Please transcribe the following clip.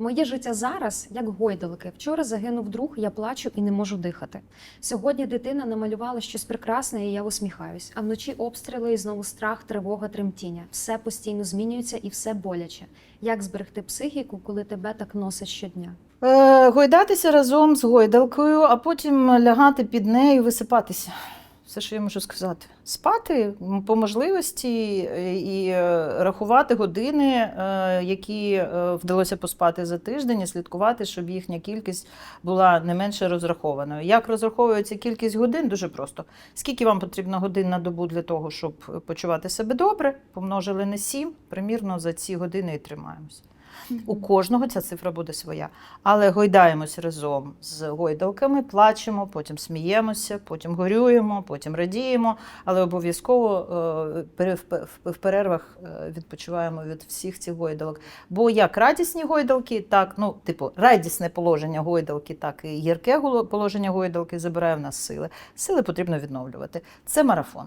Моє життя зараз як гойдалки. Вчора загинув друг, я плачу і не можу дихати. Сьогодні дитина намалювала щось прекрасне, і я усміхаюсь. А вночі обстріли і знову страх, тривога, тремтіння. Все постійно змінюється і все боляче. Як зберегти психіку, коли тебе так носить щодня? Е, гойдатися разом з гойдалкою, а потім лягати під нею, висипатися. Все, що я можу сказати. Спати по можливості е, і е, рахувати години, е, які вдалося поспати за тиждень, і слідкувати, щоб їхня кількість була не менше розрахованою. Як розраховується кількість годин? Дуже просто. Скільки вам потрібно годин на добу для того, щоб почувати себе добре? Помножили на 7, примірно за ці години і тримаємося. У кожного ця цифра буде своя. Але гойдаємось разом з гойдалками, плачемо, потім сміємося, потім горюємо, потім радіємо. Але обов'язково е, в перервах е, відпочиваємо від всіх цих гойдалок. Бо як радісні гойдалки, так, ну, типу, радісне положення гойдалки, так і гірке положення гойдалки забирає в нас сили. Сили потрібно відновлювати. Це марафон.